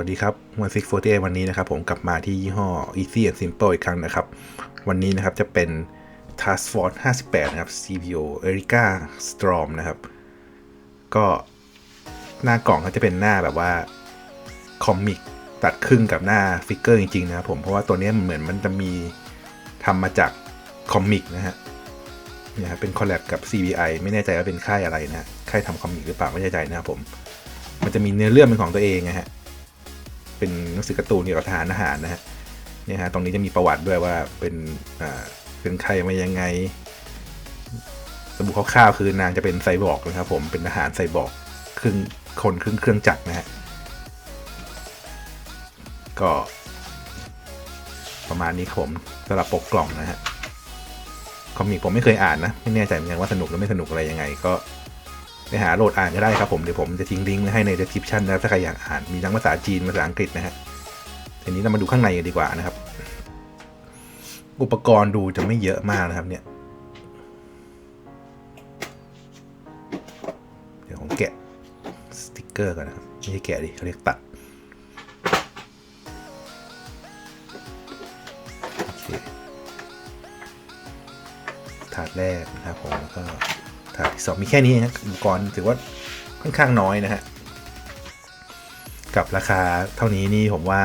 วัสดีครับวันซิกโฟวันนี้นะครับผมกลับมาที่ยี่ห้อ Easy and Simple อีกครั้งนะครับ วันนี้นะครับจะเป็น Task Force 58 นะครับ CPO Erica Storm นะครับ ก็หน้ากล่องเขาจะเป็นหน้าแบบว่าคอมิกตัดครึ่งกับหน้าฟิกเกอร์จริง ๆ นะครับผมเพราะว่าตัวนี้มันเหมือนมันจะมีทำมาจากคอมิกนะฮะเนี่ยครับเป็นคอลแลบกับ CBI ไม่แน่ใจว่าเป็นค่ายอะไรนะค่ายทำคอมิกหรือเปล่าไม่แน่ใจนะครับผมมันจะมีเนื้อเรื่องเป็นของตัวเองนะฮะ เป็นหนังสือการ์ตูนเกี่ยวกับทหารอาหารนะฮะเนี่ยฮะตรงนี้จะมีประวัติด้วยว่าเป็นอ่าเป็นใครมายังไงสรุปคร่าวๆคือนางจะเป็นไซบอร์กนะครับผมเป็นทหารไซบอร์กครึ่งคนครึ่งเครื่องจักรนะฮะก็ประมาณนี้ครับผมสำหรับปกกล่องนะฮะคอมิกผมไม่เคยอ่านนะ ไม่แน่ใจเหมือนกันว่าสนุกหรือไม่สนุกอะไรยังไง ก็ ไปหาโหลดอ่านก็ได้ครับผมเดี๋ยวผมจะทิ้งลิงก์ไว้ให้ใน description นะครับถ้าใครอยากอ่านมีทั้งภาษาจีนภาษาอังกฤษนะฮะทีนี้เรามาดูข้างในกันดีกว่านะครับ อุปกรณ์ดูจะไม่เยอะมากนะครับเนี่ยเดี๋ยวผมแกะสติกเกอร์ก่อนนะครับไม่ใช่แกะดิเขาเรียกตัดถาดแรกนะครับผมแล้วก็ ถาดที่สองมีแค่นี้นะอุปกรณ์ถือว่าค่อนข้างน้อยนะฮะ กับราคาเท่านี้นี่ผมว่า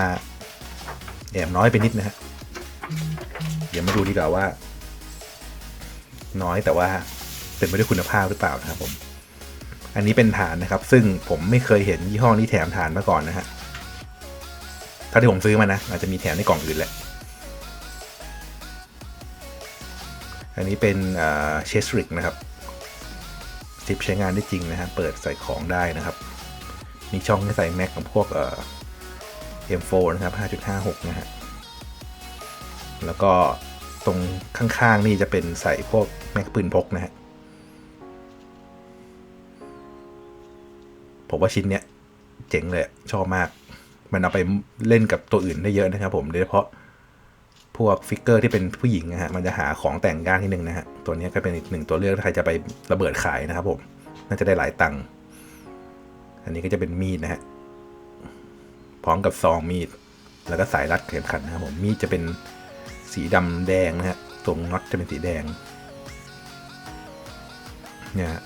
แอบน้อยไปนิดนะฮะ เดี๋ยวมาดูดีกว่าว่า น้อยแต่ว่าเป็นไปด้วยคุณภาพหรือเปล่านะครับผม อันนี้เป็นฐานนะครับ ซึ่งผมไม่เคยเห็นยี่ห้อนี้แถมฐานมาก่อนนะฮะถ้าที่ผมซื้อมานะ อาจจะมีแถมในกล่องอื่นแหละ อันนี้เป็นเชสริกนะครับ ซิปใช้งานได้จริงนะฮะ เปิดใส่ของได้นะครับ มีช่องให้ใส่แม็กกับพวกเอ่อ M4 นะครับ 5.56 นะฮะ แล้วก็ตรงข้างๆนี่จะเป็นใส่พวกแม็กปืนพกนะฮะ ผมว่าชิ้นเนี้ยเจ๋งเลยชอบมาก มันเอาไปเล่นกับตัวอื่นได้เยอะนะครับผมโดยเฉพาะ พวกฟิกเกอร์ที่เป็นผู้หญิงนะฮะมันจะหาของแต่งยากนิดนึงนะฮะตัวนี้ก็เป็นอีกหนึ่งตัวเลือกถ้าใครจะไประเบิดขายนะครับผมน่าจะได้หลายตังค์อันนี้ก็จะเป็นมีดนะฮะพร้อมกับซองมีด แล้วก็สายรัดเข็มขัดนะครับผมมีดจะเป็นสีดำแดงนะฮะตรงน็อตจะเป็นสีแดงเนี่ยฮะ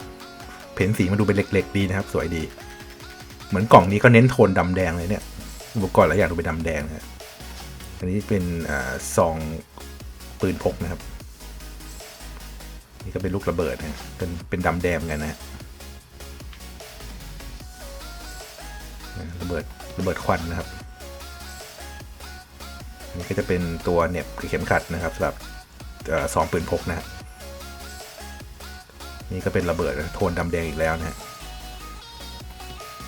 เพ้นสีมาดูเป็นเล็กๆดีนะครับ สวยดี เหมือนกล่องนี้ก็เน้นโทนดำแดงเลยเนี่ย อุปกรณ์หลายอย่างดูเป็นดำแดงนะฮะ อันนี้เป็นซองปืนพกนะครับ นี่ก็เป็นลูกระเบิดนะเป็นเป็นดำแดงกันนะระเบิดระเบิดควันนะครับอันนี้ก็จะเป็นตัวเน็บเข็มขัดนะครับสำหรับซองปืนพกนะฮะนี่ก็เป็นระเบิดโทนดำแดงอีกแล้วนะฮะ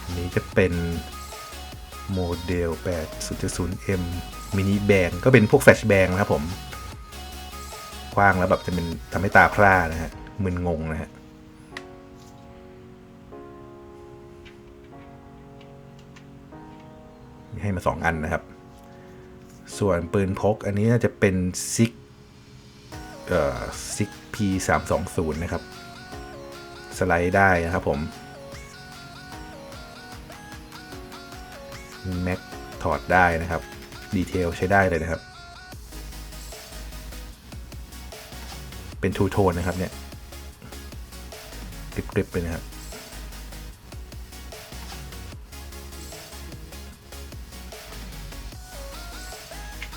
นนี้จะเป็นโมเดล 8.0M มินิแบงก็เป็นพวกแฟลชแบงนะครับผมกว้างแล้วแบบจะเป็นทำให้ตาพร่านะฮะมึนงงนะฮะให้มาสองอันนะครับ ส่วนปืนพกอันนี้น่าจะเป็นซิกเอ่อซิก P 3 2 0นะครับ สไลด์ได้นะครับผมแม็กถอดได้นะครับ ดีเทลใช้ได้เลยนะครับ เป็นทูโทนนะครับเนี่ยกริบๆไปนะครับ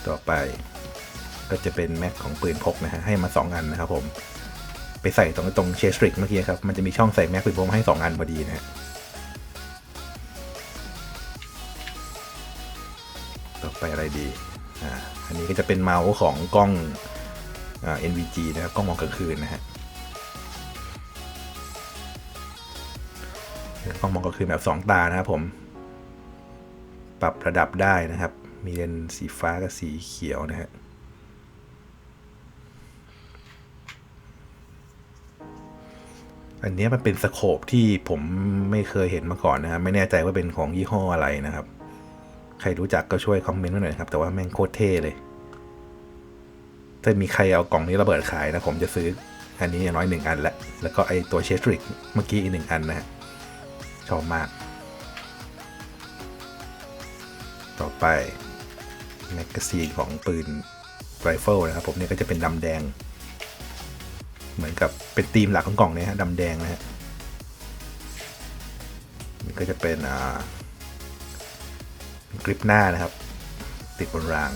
ต่อไปก็จะเป็นแม็กของปืนพกนะฮะให้มา 2 อันนะครับผม ไปใส่ตรงตรงเชสตริกเมื่อกี้ครับ มันจะมีช่องใส่แม็กปืนพกให้ 2 อันพอดีนะฮะ ไปอะไรดีอ่าอันนี้ก็จะเป็นเมาส์ของกล้องอ่า NVG นะครับกล้องมองกลางคืนนะฮะกล้องมองกลางคืนแบบ 2 ตานะครับผม ปรับระดับได้นะครับ มีเลนสีฟ้ากับสีเขียวนะฮะอันนี้มันเป็นสโคปที่ผมไม่เคยเห็นมาก่อนนะครับไม่แน่ใจว่าเป็นของยี่ห้ออะไรนะครับ ใครรู้จักก็ช่วยคอมเมนต์มาหน่อยครับ แต่ว่าแม่งโคตรเท่เลย ถ้ามีใครเอากล่องนี้ระเบิดขายนะ ผมจะซื้ออันนี้อย่างน้อยหนึ่งอันแล้วแล้วก็ไอตัวเชสตริกเมื่อกี้อีกหนึ่งอันนะฮะชอบมาก ต่อไปแมกกาซีนของปืนไรเฟิลนะครับ ผมเนี่ยก็จะเป็นดำแดง เหมือนกับเป็นธีมหลักของกล่องเนี่ยฮะดำแดงนะฮะนี่ก็จะเป็นอ่า กริปหน้านะครับ ติดบนราง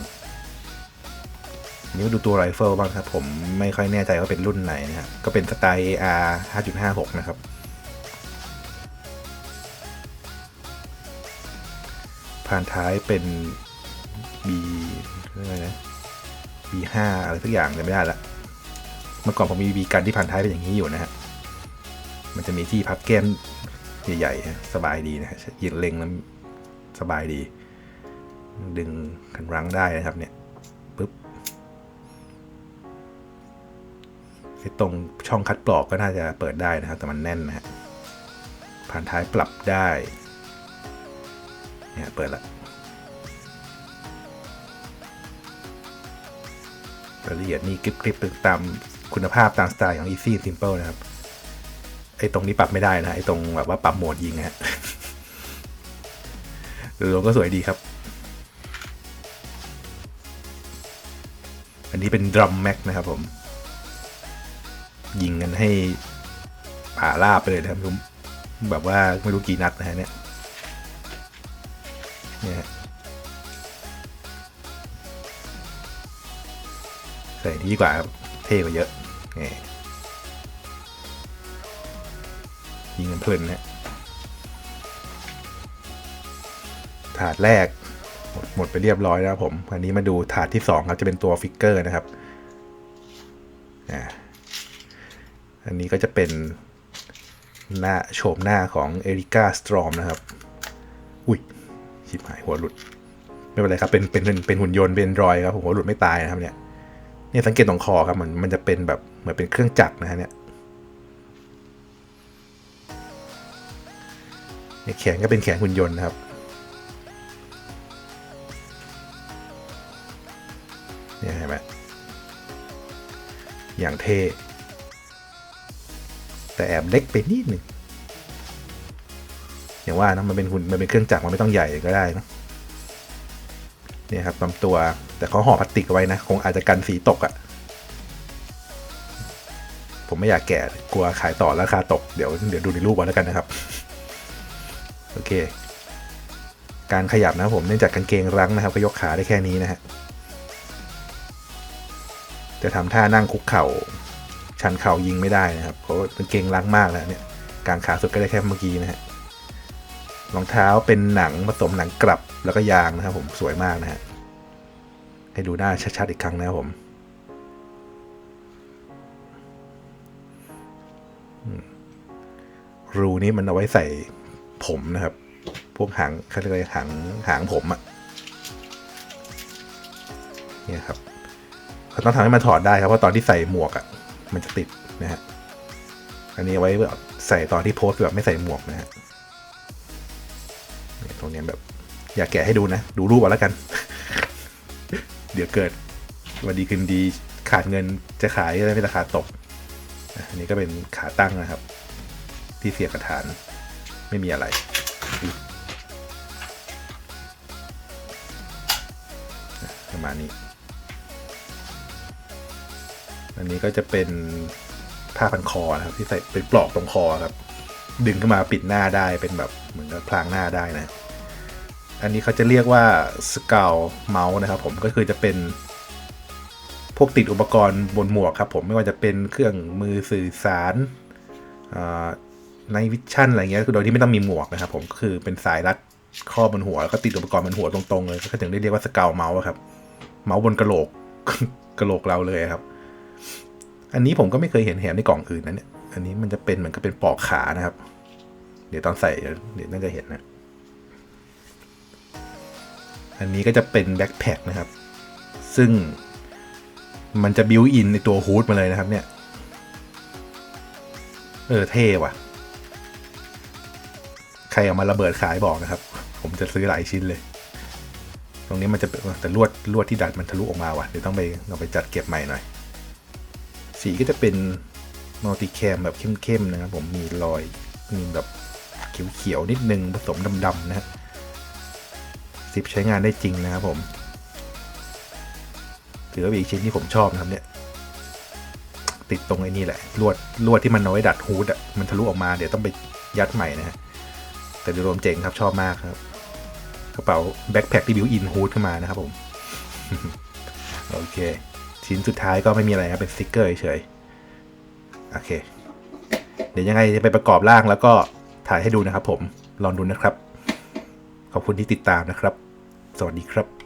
นี่มาดูตัวไรเฟิลบ้างครับ ผมไม่ค่อยแน่ใจว่าเป็นรุ่นไหนนะฮะก็เป็นสไตล์ AR 5.56 นะครับ ผ่านท้ายเป็น B เรียกว่าไงนะ B5 อะไรสักอย่างจำไม่ได้ละเมื่อก่อนผมมี B กันที่ผ่านท้ายเป็นอย่างนี้อยู่นะฮะมันจะมีที่พับแก้มใหญ่ๆ สบายดีนะฮะยิงเล็งแล้วสบายดี ดึงกันรั้งได้นะครับเนี่ยปึ๊บไอ้ตรงช่องคัดปลอกก็น่าจะเปิดได้นะครับ แต่มันแน่นนะฮะผ่านท้ายปรับได้เนี่ยเปิดละรายละเอียดนี่กริบๆตามคุณภาพตามสไตล์ของ Easy Simple นะครับ ไอ้ตรงนี้ปรับไม่ได้นะไอ้ตรงแบบว่าปรับโหมดยิงฮะโดยรวมก็สวยดีครับ นี้เป็นดรัมแม็กนะครับผม ยิงกันให้ป่าลาบไปเลยนะครับผมแบบว่าไม่รู้กี่นัดนะฮะเนี่ยเนี่ยใส่ดีกว่าครับเท่กว่าเยอะนี่ยิงกันเพลินนะถาดแรก หมดไปเรียบร้อยแล้วครับผม อันนี้มาดูถาดที่2ครับจะเป็นตัวฟิกเกอร์นะครับอันนี้ก็จะเป็นหน้าโฉมหน้าของเอริก้าสตรอมนะครับ อุ้ยชิบหายหัวหลุด ไม่เป็นไรครับ เป็นเป็นเป็นหุ่นยนต์เป็นรอยครับผมหัวหลุดไม่ตายนะครับเนี่ยเนี่ยสังเกตตรงคอครับมันมันจะเป็นแบบเหมือนเป็นเครื่องจักรนะฮะเนี่ยเนี่ยแขนก็เป็นแขนหุ่นยนต์นะครับ อย่างเท่ แต่แอบเล็กไปนิดหนึ่งอย่างว่านะมันเป็นหุ่นมันเป็นเครื่องจักรมันไม่ต้องใหญ่ก็ได้นะเนี่ยครับลำตัวแต่เขาห่อพลาสติกไว้นะ คงอาจจะกันสีตกอะ่ะ ผมไม่อยากแกะกลัวขายต่อราคาตกเดี๋ยวเดี๋ยวดูในรูปเอาแล้วกันนะครับ โอเค การขยับนะผมเนื่องจากกางเกงรั้งนะครับก็ยกขาได้แค่นี้นะฮะ จะทำท่านั่งคุกเข่า ชันเข่ายิงไม่ได้นะครับเพราะว่ากางเกงรังมากแล้วเนี่ยกางขาสุดก็ได้แค่เมื่อกี้นะฮะรองเท้าเป็นหนังผสมหนังกลับแล้วก็ยางนะครับผมสวยมากนะฮะให้ดูหน้าชัดๆอีกครั้งนะครับผมอืมรูนี้มันเอาไว้ใส่ผมนะครับ พวกหางเขาเรียกอะไรหางหางผมอะเนี่ยครับ เขาต้องทำให้มันถอดได้ครับเพราะตอนที่ใส่หมวกอะมันจะติดนะฮะอันนี้ไว้แบบใส่ตอนที่โพสแบบไม่ใส่หมวกนะฮะตรงนี้แบบ อยากแกะให้ดูนะ ดูรูปเอาแล้วกัน เดี๋ยวเกิดวันดีคืนดีขาดเงินจะขายอะไรไม่ราคาตก อันนี้ก็เป็นขาตั้งนะครับ ที่เสียบกระฐานไม่มีอะไร อันนี้ก็จะเป็นผ้าพันคอนะครับ ที่ใส่เป็นปลอกตรงคอครับ ดึงขึ้นมาปิดหน้าได้เป็นแบบเหมือนกับพลางหน้าได้นะ อันนี้เขาจะเรียกว่าสเกาวเมาส์นะครับ ผมก็คือจะเป็น พวกติดอุปกรณ์บนหมวกครับ ผมไม่ว่าจะเป็นเครื่องมือสื่อสารในวิชั่นอะไรเงี้ยคือโดยที่ไม่ต้องมีหมวกนะครับ ผมคือเป็นสายรัดข้อบนหัวแล้วก็ติดอุปกรณ์บนหัวตรงๆเลยก็ถึงได้เรียกว่าสเกาวเมาส์ครับ เมาส์บนกระโหลกกระโหลกเราเลยครับ อันนี้ผมก็ไม่เคยเห็นแหมในกล่องอื่นนะเนี่ยอันนี้มันจะเป็นเหมือนกับเป็นปลอกขานะครับ เดี๋ยวตอนใส่เดี๋ยวน่าจะเห็นนะ อันนี้ก็จะเป็นแบ็คแพคนะครับ ซึ่งมันจะบิวอินในตัวฮูดมาเลยนะครับ เนี่ย เออเท่ว่ะ ใครเอามาระเบิดขายบอกนะครับ ผมจะซื้อหลายชิ้นเลย ตรงนี้มันจะแต่ลวดลวดที่ดัดมันทะลุออกมาว่ะเดี๋ยวต้องไปเราไปจัดเก็บใหม่หน่อย สีก็จะเป็นมัลติแคมแบบเข้มๆนะครับผมมีรอยมีแบบเขียวๆนิดนึงผสมดำๆนะฮะสซิปใช้งานได้จริงนะครับผมถือว่าเป็นอีกชิ้นที่ผมชอบนะครับเนี่ยติดตรงไอ้นี่แหละลวดลวดที่มันเอาไว้ดัดฮูดอะมันทะลุออกมาเดี๋ยวต้องไปยัดใหม่นะฮะแต่โดยรวมเจ๋งครับชอบมากครับกระเป๋าแบ็คแพคที่บิวอินฮูดขึ้นมานะครับผม โอเค ชิ้นสุดท้ายก็ไม่มีอะไรครับเป็นสติกเกอร์เฉยๆโอเค เดี๋ยวยังไงจะไปประกอบร่างแล้วก็ถ่ายให้ดูนะครับผมลองดูนะครับ ขอบคุณที่ติดตามนะครับ สวัสดีครับ